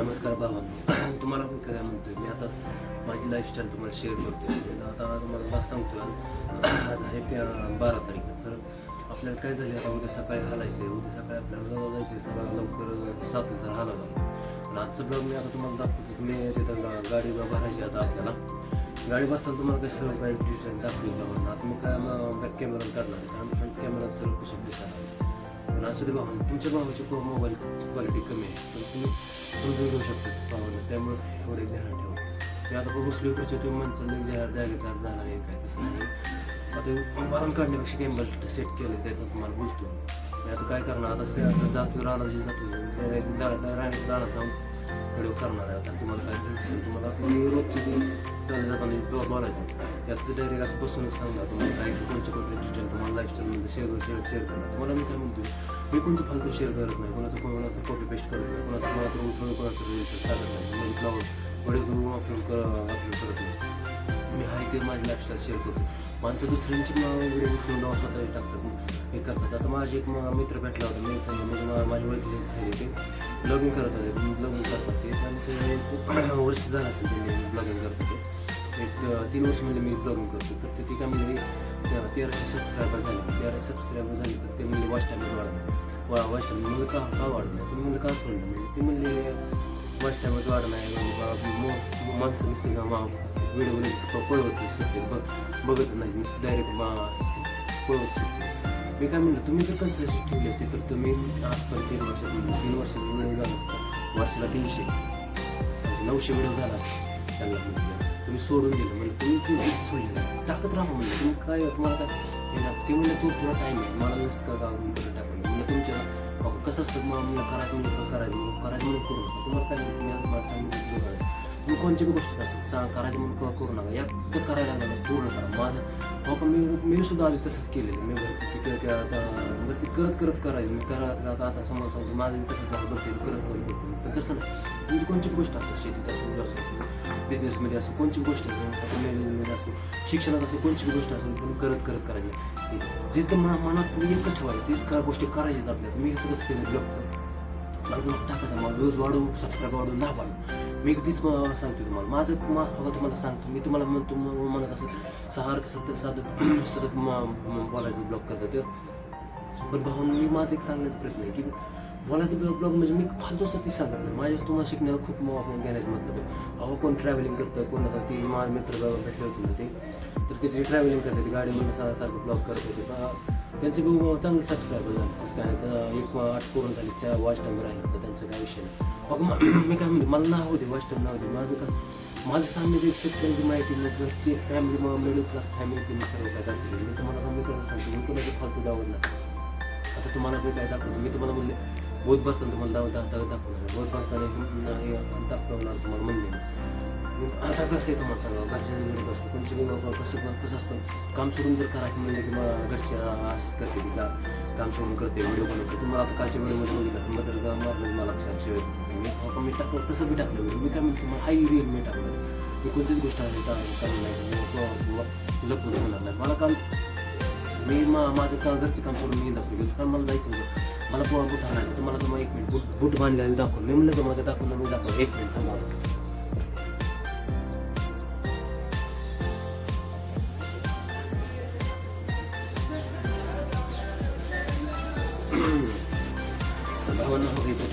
नमस्कार भावा. तुम्हाला मी काय म्हणतोय? मी आता माझी लाईफस्टाईल तुम्हाला शेअर करते म्हणजे आता तुम्हाला मला सांगतो आज. आहे त्या बारा तारीख. तर आपल्याला काय झालं आता उद्या सकाळी हालायचं आहे उद्या सकाळी आपल्याला जायचं आहे सगळ्यात लवकर सात तर हालावं आणि आजचं ब्लॉग मी आता तुम्हाला दाखवतो. तुम्ही तिथं गाडी भरायची आता आपल्याला. गाडी बसताना तुम्हाला काही सर्व काही डिटेल दाखवली आता मी काय बॅक कॅमेरा करणार आहे. कारण फ्रंट कॅमेरा सर्व कुशल दिसणार पण असू दे भावांना तुमच्या भावाची प्रो मोबाईल क्वालिटी कमी आहे. पण तुम्ही समजून घेऊ शकता भावांना त्यामुळे एवढे ध्यान ठेवा. मी आता बघू स्लो खुर्ची तुम्ही म्हणचं जाहीर जागेत झाला आहे काय तसं नाही. आता वारण काढण्यापेक्षा कॅमेरा सेट केलं ते तुम्हाला बोलतो. मी आता काय करणार? आता से आता जातो राहणार जे जातो राहण्यात राहणार जाऊन व्हिडिओ करणार आहे आता. तुम्हाला काय दिसेल तुम्हाला आता जे रोजचे चालले जाताना बोलायचं त्याचं डायरेक्ट असं बसूनच सांगा तुम्हाला काय कोणचे कोणते लाईफस्टाईलमध्ये शेअर शेअर शेअर करणार. तुम्हाला मी काय म्हणतोय? मी कोणतं फालतू शेअर करत नाही. कोणाचं कोणाचं कॉपी पेस्ट करत नाही. कोणाचं मला तर उचलून कोणाचं रिलेटेड नाही. मी ब्लॉग व्हिडिओ तुम्ही अपलोड कर अपलोड करत नाही. मी हाय ते माझी लाईफस्टाईल शेअर करतो माणसं दुसऱ्यांची व्हिडिओ उचलून नाव स्वतः टाकतात. हे करतात. आता माझे एक मित्र भेटला होता. मी म्हणजे माझ्या ओळखीचे ओळखी ते. ब्लॉगिंग करत होते. ब्लॉगिंग करतात ते. त्यांचे खूप वर्ष झालं असेल ते ब्लॉगिंग करत होते एक तीन वर्ष म्हणजे मी ब्लॉगिंग करतो तर ते ती काय म्हणजे तेराशे सबस्क्रायबर झाले तेराशे सबस्क्रायबर झाले तर ते म्हणजे वॉच टाईम वाढलं वा वॉच टाईम म्हणजे का का वाढलं तुम्ही म्हणजे का सोडलं म्हणजे ते म्हणले वॉच टाईमच वाढ नाही बा- माणसं नुसते का मा व्हिडिओ पळवत सुटते बघ बघत नाही नुसतं डायरेक्ट मा पळवत सुटते मी काय म्हणलं तुम्ही जर कन्सिस्टन्सी ठेवली असते तर तुम्ही आजपर्यंत तीन वर्षात तीन वर्षाचा व्हिडिओ झाला वर्षाला तीनशे नऊशे व्हिडिओ झाला असतं त्यांना म्हटलं. तुम्ही सोडून दिलं. म्हणजे तुम्ही तुम्ही सोडले टाकत राहा म्हणजे तुम्ही काय तुम्हाला काय हे ते म्हणलं तू तुला टाईम आहे. मला नसतं का मी तुला टाकलं म्हणलं तुमच्या अहो, कसं असतं? मला करायचं म्हणजे करायचं. मग करायचं म्हणून करू तुम्हाला काय मी आज मला सांगितलं बघा. कोणची बी गोष्ट असं सांग करायचं म्हणून किंवा करू नका एकदा करायला लागलं पूर्ण करा माझं बाबा मी मी सुद्धा आधी तसंच केलेलं मी भरती की आता करत करत करायचं मी करत आता आता समोर सांगतो माझं मी तसंच झालं भरती करत करत पण तसं नाही कोणची गोष्ट असो शेतीत असो म्हणजे बिझनेसमध्ये असो कोणची गोष्ट असो मॅनेजमेंट मॅनेजमध्ये असो शिक्षणात असो कोणची गोष्ट असेल पण करत करत करायची जिथं मना मनात एकच ठेवायची तीच का गोष्टी करायचीच आपल्याला मी सगळंच केलं ब्लॉगचं मला ब्लॉग टाकत मग व्ह्यूज वाढू सबस्क्राईब वाढू ना वाढू मी तीच सांगतो तुम्हाला. माझं मा तुम्हाला सांगतो. मी तुम्हाला म्हणतो म- म्हणत असं सारखं सतत सतत सतत बोलायचं ब्लॉग करतं तर पण भाऊन मी माझं एक सांगण्याचा प्रयत्न आहे की बोलायचं ब्लॉग ब्लॉग म्हणजे मी फालतू सती सांगत नाही. माझ्या तुम्हाला शिकण्याला खूप आपण घेण्याचं मतलब अहो कोण ट्रॅव्हलिंग करतं कोण आता ती माझे मित्र भेटले होते ते. तर ते ट्रॅव्हलिंग करतात ते गाडीमध्ये सा- सारखं ब्लॉग करत होते. त्यांचे बी चांगले सबस्क्रायबर झाले. तसं काय एक आठ करून झाली त्या वॉच टाईमवर आहे तर त्यांचं काय विषय नाही. अगं मी काय म्हणते मला नाव होते मास्टर नाव होते माझं का माझं सांगण्याचं एक शेतकऱ्यांची माहिती मग घरची फॅमिली मिडल क्लास फॅमिली तुम्ही सर्व काय दाखवली मी तुम्हाला मी काय सांगतो मी कोणाचं फालतू दावत नाही. आता तुम्हाला मी काय दाखवतो मी तुम्हाला म्हणले बोध भरताना तुम्हाला दाव दा दाखवणार बोध भरताना हे दाखवणार तुम्हाला म्हणले आता कसं आहे तुम्हाला सांगा घरच्या वेळेत असतं कोणची कसं कसं असतं? काम सोडून जर करायचं म्हणलं की मला घरचे असेच करते की? काम सोडून करते व्हिडिओ बनवते तुम्हाला आता कालच्या व्हिडिओमध्ये बघितलं असेल मदर मला लक्षात शिवाय मी हो मी टाकलं तसं बी टाकलं व्हिडिओ मी काय म्हणतो मला हाय रिअल मी टाकलं मी कोणतीच गोष्ट आहे का करणार नाही लपून होणार नाही मला काम मी मा माझं का घरचं काम करून मी दाखवलं गेलो कारण मला जायचं होतं मला पोळा बूट आणायचं तर मला तुम्हाला एक मिनिट बूट बूट बांधलेलं दाखवलं मी म्हणलं तर माझं दाखवलं मी दाखवलं एक मिनिट थांबा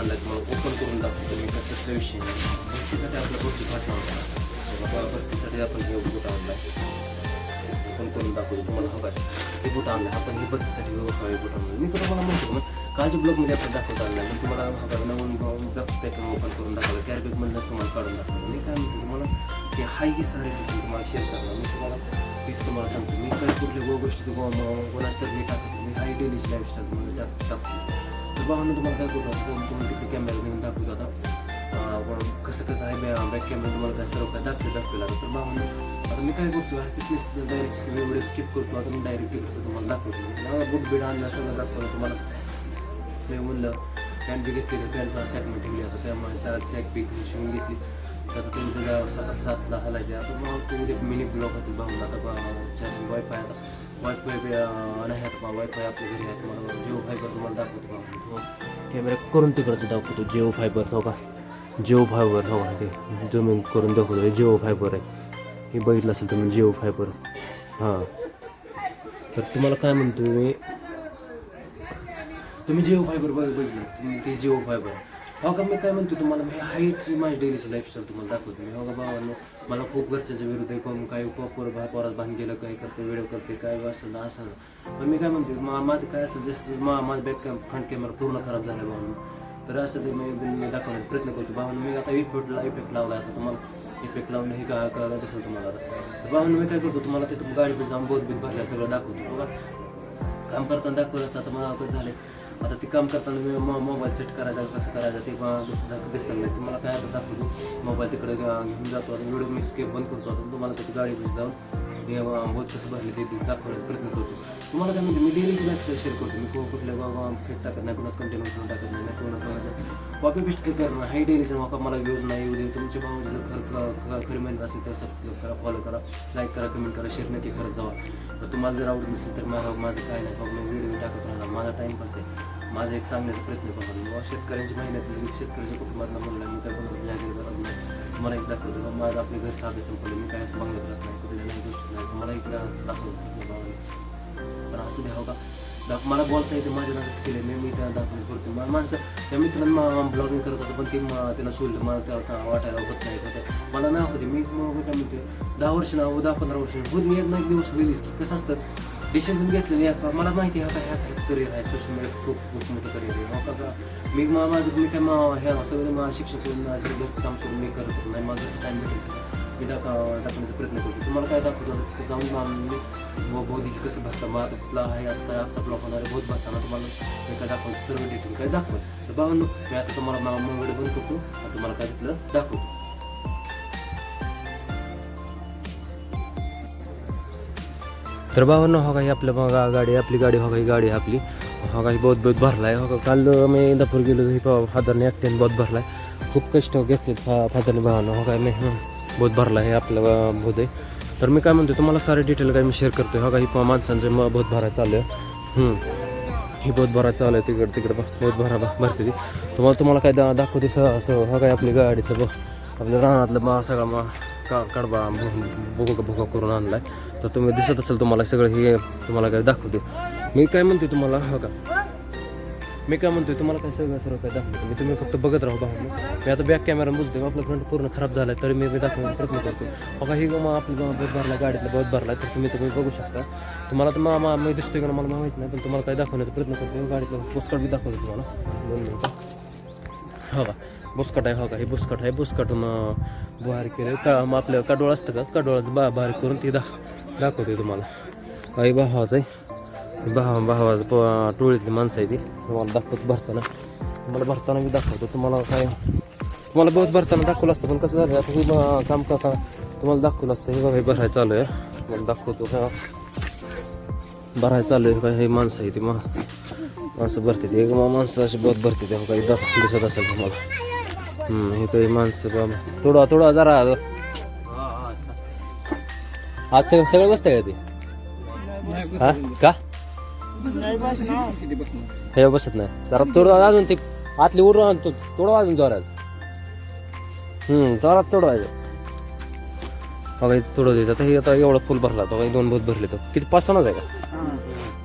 आणलं तुम्हाला ओपन करून दाखवतो मी का तसला भरतीसाठी आपल्या गोष्टी पाठवा होता भरतीसाठी आपण हे बूट आणला ओपन करून दाखवतो तुम्हाला हवा आहे हे बूट आणलं आपण हे भरतीसाठी हवे बूट आणलं मी तुम्हाला म्हणतो मग कालच्या ब्लॉगमध्ये आपण दाखवत आणला मी तुम्हाला हवा नवीन ब्लॉग पॅटर्न ओपन करून दाखवलं कॅरबॅगमधलं तुम्हाला काढून दाखवलं मी काय म्हणतो तुम्हाला ते हाय की सारे तुम्हाला शेअर करणार मी तुम्हाला तीच तुम्हाला सांगतो मी काय कुठल्या गो गोष्टी तुम्हाला कोणाच तर मी टाकतो मी हाय डेलीची लाईफस्टाईल म्हणून टाकतो तर तुम्हाला काय करतो तुम्ही तिकडे कॅमेरा घेऊन दाखवतो आता अं, कसं कसं आहे बॅक कॅमेरा तुम्हाला काय सर्व काय दाखवतो लागतं तर भावानं आता मी काय करतो आता तिथेच डायरेक्ट व्हिडिओ स्किप करतो. आता मी डायरेक्ट कसं तुम्हाला दाखवतो? बुट बीड आणलं सगळं दाखवलं तुम्हाला. मी म्हणलं पॅन्ट बी घेतली पॅन्टला सॅकमेंट ठेवली. आता त्यामुळे त्याला सॅक बी शिवून घेतली. तर त्याला सात सातला हलायचे आता मग तुम्ही एक मिनी ब्लॉक होती भाऊन आता वायफाय आता वायफाय बी नाही आता वायफाय आपल्या घरी आहे तुम्हाला जिओ फायबर तुम्हाला दाखवतो कॅमेरा करून तिकडचं दाखवतो जिओ फायबर तो का जिओ फायबर हो ते जमीन करून दाखवतो हे जिओ फायबर आहे हे बघितलं असेल तुम्ही जिओ फायबर हां तर तुम्हाला काय म्हणतो मी तुम्ही जिओ फायबर बघ बघितलं ते जिओ फायबर हो का मी काय म्हणतो तुम्हाला? मी हाईटची माझी डेलीची लाईफस्टाईल तुम्हाला दाखवतो मी हो का बाबांनो मला खूप घरच्याच्या विरुद्ध आहे. कोण काय पोर भा पोरात भान गेलं काय करते व्हिडिओ करते काय असं ना असं पण मी काय म्हणते मा माझं काय असेल जसं मा माझं बॅक कॅम फ्रंट कॅमेरा पूर्ण खराब झाला भावांनो तर असं ते मी मी दाखवण्याचा प्रयत्न करतो भावांनो मी आता इफेक्टला इफेक्ट लावला आता तुम्हाला इफेक्ट लावून हे का करायचं दिसेल तुम्हाला? आता तर मी काय करतो तुम्हाला तिथून गाडी जाऊन बोध बीत भरल्या सगळं दाखवतो बघा. काम करताना दाखवलं असतं आता मला कसं झालं आता ते काम करताना मी मो मोबाईल सेट करायचा कसं करायचं ते दिसत दुसरं नाही. तुम्हाला काय आता दाखवतो. मोबाईल तिकडे घेऊन जातो. आता व्हिडिओ मी स्केप बंद करतो. आता तुम्हाला गाडी गाडीमध्ये जाऊन हे बोध कसं भरले ते दाखवण्याचा प्रयत्न करतो. तुम्हाला काय म्हणते मी डेलीच लाईफ शेअर करतो. मी को कुठल्या बाबा फेक टाकत नाही कोणाच कंटेंट करून टाकत नाही कोणाच कोणाचं कॉपी पेस्ट करत नाही हाय डेलीचं मका मला यूज नाही येऊ दे तुमच्या भावाचं जर खरं ख- खरी मेहनत असेल तर सबस्क्राईब करा फॉलो करा लाईक करा कमेंट करा शेअर नक्की करत जावा. तर तुम्हाला जर आवडत नसेल तर माझं माझं काय नाही बघ व्हिडिओ टाकत राहणार. माझा टाईमपास आहे. माझा एक सांगण्याचा प्रयत्न करतो शेतकऱ्यांची मेहनत आहे. शेतकऱ्याच्या कुटुंबातला म्हणलं मी काय तुम्हाला मला एक दाखवतो. बा, माझं आपले घर साधे संपलं. मी काय असं बघण्यात राहत नाही. कुठल्या नाही गोष्टी नाही. मला इकडं दाखवतो. पण असं द्यावं का? दाख मला बोलता येते माझ्या नागच केले मी मी त्यांना दाखवून करतो. मला माणसं त्या मित्रांना ब्लॉगिंग करत होतो पण ते म- त्यांना सोडलं. मला त्या वाटायला होत नाही होतं मला ना होते. मी मग काय म्हणते दहा वर्ष नाव दहा पंधरा वर्ष. होत एक ना एक दिवस होईलच की. कसं असतं? डिसिजन घेतलेली आहेत मला माहिती आहे ह्या काय करिअर आहे सोशल मीडियात खूप खूप मोठं करिअर आहे. हो का मी मा- माझं मी काय मा- ह्या सगळं माझं शिक्षण सोडून माझं घरचं काम सोडून मी करत नाही म्हणजे माझं जसं टाईम भेटेल मी दाखवा दाखवण्याचा प्रयत्न करतो. तुम्हाला काय दाखवतो? आता तिथे जाऊन मग मी ब- बौद्धिक कसं भरता? मग आता आपला आहे? आज काय आजचा ब्लॉक होणार आहे? बहुत भरताना तुम्हाला मी काय दाखवतो? सर्व डिटेल काय दाखवत? तर बाबांनो मी आता तुम्हाला मा- मग बंद करतो. तुम्हाला काय तिथलं दाखवतो. तर बाबांनो हो काही आपल्या मग गाडी आपली गाडी हो काही गाडी आपली. हो काही बहुत बहुत भरलाय. हो का काल मी इंदापूर गेलो ही फादरने एकट्याने बहुत भरलाय. खूप कष्ट घेतले फा फादरने भावानं हो काय मी बहुत भरला आहे आपलं बहुत आहे. तर मी काय म्हणतो तुम्हाला सारे डिटेल काय मी शेअर करतो हो काही माणसांचे माणसांचं मग बहुत भरा चालू आहे. ही. बहुत भरा चालू आहे तिकडं तिकडं बहुत भरा भरते ती. तुम्हाला तुम्हाला काय दा दाखवते स असं हो काय आपली गाडीचं बघ. आपल्या रानातलं मा सगळं मग का कडबा भुका भुका करून आणलाय तर तुम्ही दिसत असेल तुम्हाला सगळं हे तुम्हाला काय दाखवते मी काय म्हणते तुम्हाला हो का मी काय म्हणतोय तुम्हाला काय सगळं सर्व काय दाखवतो मी तुम्ही फक्त बघत राहू भाऊ मी आता बॅक कॅमेरा बोलतोय आपला फ्रंट पूर्ण खराब झाला तरी मी दाखवण्याचा प्रयत्न करतो बघा ही मग आपलं बहुत भरला गाडीतला बहुत भरला तर तुम्ही तुम्ही बघू शकता तुम्हाला तर मा मी दिसतोय का मला माहीत नाही पण तुम्हाला काय दाखवण्याचा प्रयत्न करतो गाडीतला पोस्टकार्ड बी दाखवतो तुम्हाला दोन मिनिटं हो का बुसकट आहे हो का? हे बुसकट आहे बुसकटून बारीक केलं का मग आपलं कडोळ असतं का? कडोळाचं बा बारीक करून ते दा दाखवते तुम्हाला. काही भावाचं आहे. भावा भावाचं प टोळीतली माणसं आहे ती. तुम्हाला दाखवतो भरताना. तुम्हाला भरताना मी दाखवतो. तुम्हाला काय तुम्हाला बहुत भरताना दाखवलं असतं पण कसं झालं आता हे काम करता तुम्हाला दाखवलं असतं. हे बघा हे भरायचं चालू आहे. तुम्हाला दाखवतो का? भरायचं चालू आहे. का हे माणसं आहे ती मा माणसं भरते ते. माणसं अशी बहुत भरते ते हो काही दाख दिसत असेल तुम्हाला. हे काही माणसं बाबा. थोडं थोडं जरा आज सगळं सगळं बसतंय का ते? हा? का? हे बसत नाही. जरा थोडं अजून ते आतली उडून आणतो थोडं अजून जोरात. हम्म जोरात चढवायचं बघा थोडं देत आता हे आता एवढं फुल भरला तो. काही दोन बोध भरले तर किती? पाच टनच आहे का?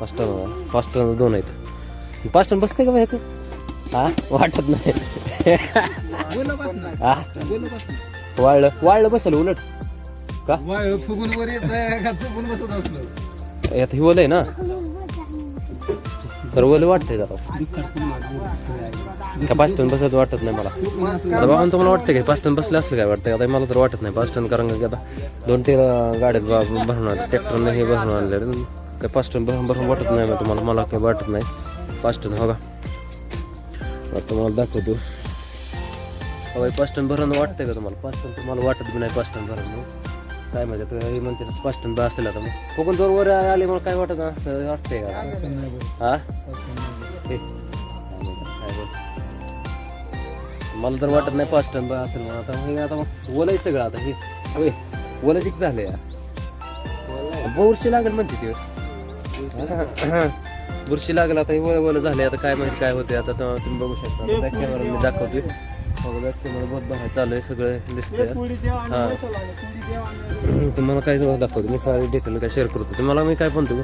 पाच टन पाच टन दोन आहेत. पाच टन बसते का हे तू हा? वाटत नाही. हा वाळलं वाळलं बसेल उलट. का? फुगून वर येत नाही का चुकून बसत असलं? यात हिवल आहे ना? तर ओलं वाटतंय जरा. का पाच टन बसत वाटत नाही मला. आता बाबा तुम्हाला वाटतं काय पाच टन बसले असलं काय वाटतं आता मला तर वाटत नाही. पाच टन कारण की आता दोन तीन गाड्यात बा- भरून आले ट्रॅक्टरने हे भरून आणले. काय पाच टन भरून भरून वाटत नाही तुम्हाला? मला काही वाटत नाही. पाच टन हो का? आता तुम्हाला दाखवतो. हो पाच टन भरून वाटतंय का तुम्हाला? पाच टन तुम्हाला वाटत बी नाही पाच टन भरून म्हणून. काय माहिती हे म्हणते ना, पाच टन असेल आता मग. कोकण जोर वर आले मला काय वाटत असं वाटतंय का? हा? हे. काय बोल. मला तर वाटत नाही पाच टन असेल म्हणून. आता हे आता मग ओलाय सगळं आता हे. होय ओला किती झालं या बुरशी लागेल म्हणते ते. बुरशी लागेल आता हे ओलं ओलं झाले आता काय माहिती काय होते आता तुम्ही बघू शकता. मी दाखवतोय. तुम्हाला बहुत चालू आहे सगळं दिसतंय. हा. तुम्हाला काय दाखवतो मी सारी डिटेल काय शेअर करतो. तुम्हाला मी काय म्हणतो मी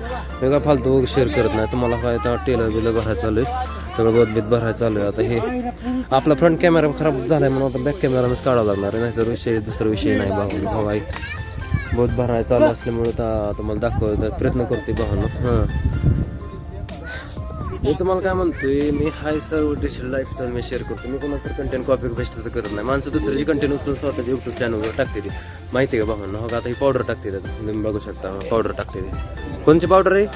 काय फालतू शेअर करत नाही. तुम्हाला काय टेलर बिलर भरायचं चालू आहे. सगळं बहुत बीत भरायचं चालू आहे. आता हे आपला फ्रंट कॅमेरा खराब झालाय म्हणून आता बॅक कॅमेरानंच काढावं लागणार आहे. नाहीतर विषय दुसरा विषय नाही भाऊ आई बहुत भरायचं चालू असल्यामुळे आता तुम्हाला दाखवायचा प्रयत्न करते भावानं. हां. मी तुम्हाला काय म्हणतोय मी हाय सर्व डिजिटल लाईफस्टाईल मी शेअर करतो. मी कोणाचं कंटेंट कॉपी पेस्टचं करत नाही. माणसं दुसऱ्याची कंटेंट उचलून स्वतःच्या युट्यूब चॅनलवर टाकते ती. माहिती आहे का भावांना? हो का? आता ही पावडर टाकते तुम्ही बघू शकता पावडर टाकते ती. कोणची पावडर आहे?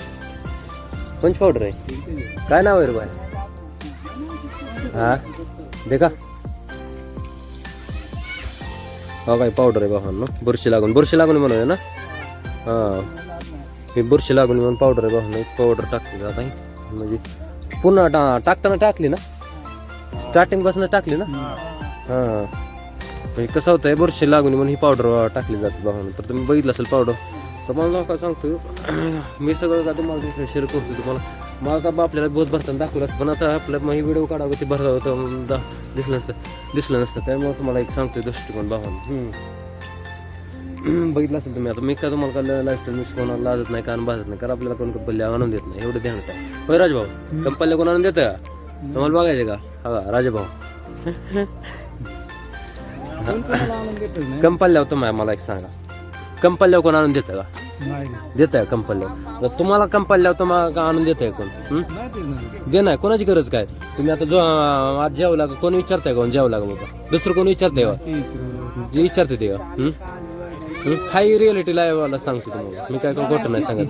कोणची पावडर आहे? काय नाव आहे रे बाय हा? देखा. हो काय पावडर आहे भावांना. बुरशी लागून. बुरशी लागून म्हणूया ना? हां. ही बुरशी लागून म्हणून पावडर आहे भावांना. पावडर टाकते आता म्हणजे पुन्हा टा टाकताना टाकली ना? स्टार्टिंगपासून टाकली ना? हां. म्हणजे कसं होतंय बुरशी लागून म्हणून ही पावडर टाकली जाते भावांना तर तुम्ही बघितलं असेल पावडर तर मला काय सांगतो मी सगळं का तुम्हाला शेअर करतो तुम्हाला. मला का बा आपल्याला बोध भरताना दाखवलं असतं पण आता आपल्या मग व्हिडिओ काढावं ते भरता होतं दा दिसलं नसतं. दिसलं नसतं त्यामुळे तुम्हाला एक सांगतोय दृष्टिकोन भावानं बघितलं असेल तुम्ही आता मी काय तुम्हाला काय लाईफस्टाईल मिक्स कोणाला लाजत नाही कारण भाजत नाही कारण आपल्याला कोण कंपल्ल्या आणून देत नाही एवढं ध्यान होय राजभाऊ कंपल्ल्या कोण आणून देतं? का तुम्हाला बघायचे का? हा राजभाऊ. कंपल्ल्या तुम्हाला मला एक सांगा. कंपल्ल्या कोण आणून देतं का? देत आहे कंपल्ल्या? तुम्हाला कंपल्ल्या तुम्हाला का आणून देत आहे कोण हं? दे नाही कोणाची गरज काय? तुम्ही आता जो आज जेवला कोण विचारताय का जेवला का बाबा? दुसरं कोण विचारतंय का जे विचारते ते हं? हं? हाय रिअलिटी लाईव्हला सांगतो तुम्हाला. मी काय खोटं नाही सांगत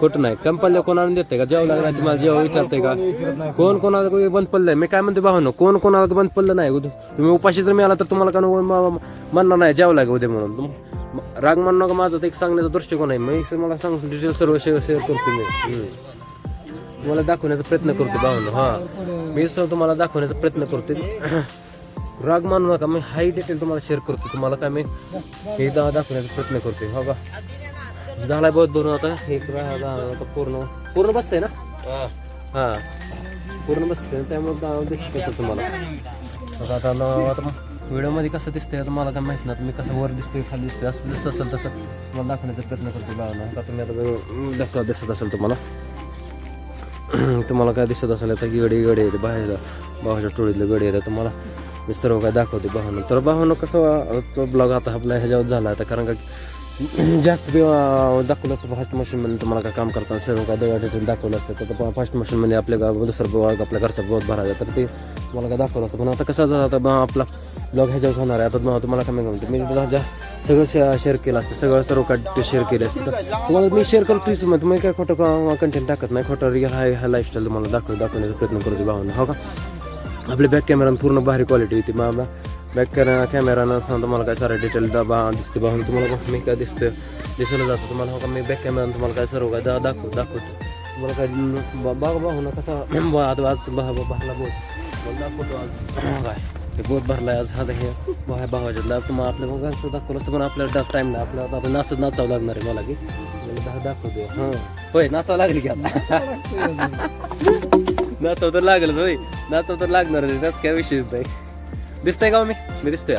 खोटं नाही. कंपल्या कोणाला देते का? जेव्हा का तुम्हाला जेव्हा विचारते का? कोण कोणाला बंद पडलं आहे मी काय म्हणते भावनो कोण कोणाला बंद पडलं नाही? उद्या तुम्ही उपाशी जर मिळाला तर तुम्हाला का म्हणणार नाही जेव्हा लागेल उद्या म्हणून. तुम- राग म्हणणं का माझा तर एक सांगण्याचा दृष्टिकोन आहे. मी मला सांगतो डिटेल सर्व शेअर शेअर करतो मी. तुम्हाला दाखवण्याचा प्रयत्न करतो भावनो हां. मी सर्व तुम्हाला दाखवण्याचा प्रयत्न करते राग मानू नका मी हाय डिटेल तुम्हाला शेअर करतो तुम्हाला काय मी हे दा- दाखवण्याचा प्रयत्न करते हो का? झालाय बहुत भरून आता. एक आता पूर्ण पूर्ण बसतंय ना? हा. पूर्ण बसतंय त्यामुळे दिसत तुम्हाला? आता आता व्हिडिओमध्ये कसं दिसतंय आता मला काय माहीत नाही. मी कसं वर दिसतोय खाली दिसतोय असं जसं असेल तसं. तुम्हाला दाखवण्याचा प्रयत्न करतो बाळांना आता तुम्ही आता दाखवा दिसत असेल तुम्हाला. तुम्हाला काय दिसत असेल आता गडी गडी येते बाहेर भावाच्या टोळीतले गडी येते तुम्हाला. मी सर्व काय दाखवते भावानं. तर भावानं कसं तो ब्लॉग आता आपला ह्याच्यावर झाला. आता कारण का जास्त दाखवलं असतं फास्ट मशीनमध्ये तुम्हाला काय काम करताना सर्व काय दगड डिटेल दाखवलं असतं. तर फास्ट मशीनमध्ये आपल्या गाव दुसरं भाग आपल्या घरचा बहुत भरायचा. तर ते तुम्हाला काय दाखवलं असतं. पण आता कसं झालं आता बा आपला ब्लॉग ह्याच्यावर होणार आहे. आता तुम्हाला काय म्हणतो मी ज्या सगळं शेअर केलं असतं. सगळं सर्व काय शेअर केलं असतं. तुम्हाला मी शेअर करतो मग तुम्ही काय खोटं कंटेंट टाकत नाही. खोटं रिअल हाय हा लाईफस्टाईल तुम्हाला दाखव दाखवण्याचा प्रयत्न करतो भावना. हो का? आपल्या बॅक कॅमेरानं पूर्ण भारी क्वालिटी होती मग बॅक कॅमेरा कॅमेरानं सांगतो मला काय सारा डिटेल दाबा दिसते बा तुम्हाला बघ मी काय दिसतं दिसलं जातं तुम्हाला हो का? मी बॅक कॅमेरानं तुम्हाला काय सर्व काय दा दाखव दाखवतो. तुम्हाला काय बा- बघा हो ना कसा बा- आज आज बघा भरला बोट दाखवतो आज. काय ते बोट भरला आज. हा हे बाहेर भावाच्या तुम्हाला आपल्या मग असं दाखवलं असतं पण आपल्याला टाईम नाही आपल्याला आपण नाचत नाचावं लागणार आहे मला की. मला दाखवतो. हां. होय नाचावं लागली की आता. नाचावं तर लागलं होय. नाचावं तर लागणार आहे काय विषयच नाही. दिसतंय का हो मी? मी दिसतोय.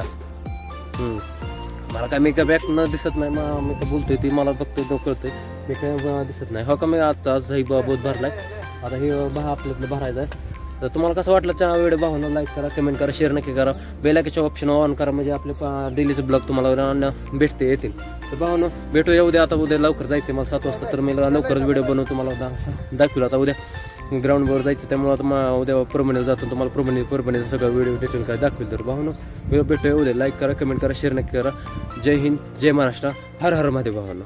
मला काय मी काय न दिसत नाही मग मी काय बोलतोय ती मला बघतोय तो कळतंय. मी काय दिसत नाही. हो का मी आजचा आज ही बोध भरलाय. आता हे बहा आपल्यातलं भरायचं आहे. तर तुम्हाला कसं वाटलं चहा व्हिडिओ भावना लाईक करा कमेंट करा शेअर नक्की करा. बेलाकीच्या ऑप्शन ऑन करा म्हणजे आपले डेलीचे ब्लॉग तुम्हाला भेटते येतील. तर भावना भेटू उद्या आता उद्या लवकर जायचं मला सात वाजता तर मी लवकरच व्हिडिओ बनवू तुम्हाला दा- आता उद्या. ग्राउंडवर जायचं त्यामुळे आता मग उद्या परभणी जातो तुम्हाला परभणी परभणीचं सगळं व्हिडिओ डिटेल काय दाखवेल तर. भावना व्हिडिओ भेटू उद्या. लाईक करा कमेंट करा शेअर नक्की करा. जय हिंद जय महाराष्ट्र. हर हर महादेव भावना.